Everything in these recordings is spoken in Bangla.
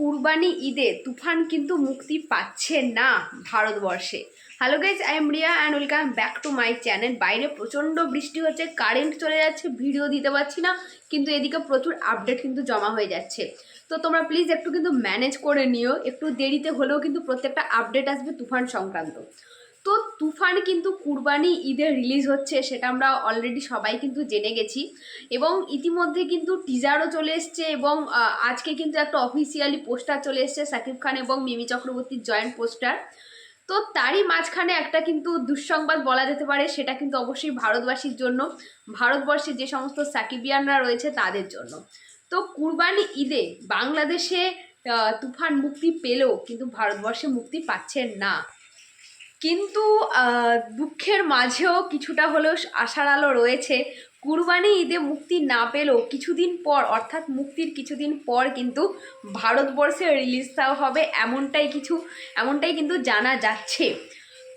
কুরবানি ঈদে তুফান কিন্তু মুক্তি পাচ্ছে না ভারতবর্ষে। Hello guys I am Riya and welcome back to my channel বাইরে প্রচণ্ড বৃষ্টি হচ্ছে কারেন্ট চলে যাচ্ছে ভিডিও দিতে পারছি না, কিন্তু এদিকে প্রচুর আপডেট কিন্তু জমা হয়ে যাচ্ছে। তো তোমরা প্লিজ একটু কিন্তু ম্যানেজ করে নিও, একটু দেরিতে হলেও কিন্তু প্রত্যেকটা আপডেট আসবে তুফান সংক্রান্ত। তো তুফান কিন্তু কুরবানি ঈদে রিলিজ হচ্ছে, সেটা আমরা অলরেডি সবাই কিন্তু জেনে গেছি। এবং ইতিমধ্যে কিন্তু টিজারও চলে এসছে এবং আজকে কিন্তু একটা অফিসিয়ালি পোস্টার চলে এসছে, সাকিব খান এবং মিমি চক্রবর্তীর জয়েন্ট পোস্টার তো তারই মাঝখানে একটা কিন্তু দুঃসংবাদ বলা যেতে পারে, সেটা কিন্তু অবশ্যই ভারতবাসীর জন্য ভারতবর্ষে যে সমস্ত সাকিবিয়ানরা রয়েছে তাদের জন্য। তো কুরবানি ঈদে বাংলাদেশে তুফান মুক্তি পেলেও কিন্তু ভারতবর্ষে মুক্তি পাচ্ছেন না। কিন্তু দুঃখের মাঝেও কিছুটা হলেও আশার আলো রয়েছে। কুরবানি ঈদে মুক্তি না পেলেও কিছুদিন পর, অর্থাৎ মুক্তির কিছুদিন পর কিন্তু ভারতবর্ষে রিলিজ দেওয়া হবে এমনটাই কিছু, এমনটাই কিন্তু জানা যাচ্ছে।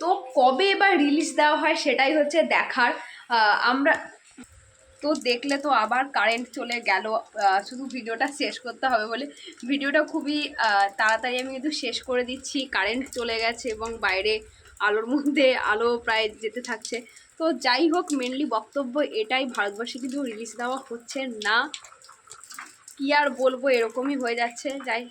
তো কবে এবার রিলিজ দেওয়া হয় সেটাই হচ্ছে দেখার। আমরা তো দেখলে তো আবার কারেন্ট চলে গেল। শুধু ভিডিওটা শেষ করতে হবে বলে ভিডিওটা খুবই তাড়াতাড়ি আমি কিন্তু শেষ করে দিচ্ছি। কারেন্ট চলে গেছে এবং বাইরে আলোর মধ্যে আলো প্রায় যেতে থাকছে। তো যাই হোক মেনলি বক্তব্য এটাই, ভারতবর্ষে কিন্তু রিলিজ দেওয়া হচ্ছে না। কি আর বলব, এরকমই হয়ে যাচ্ছে। যাই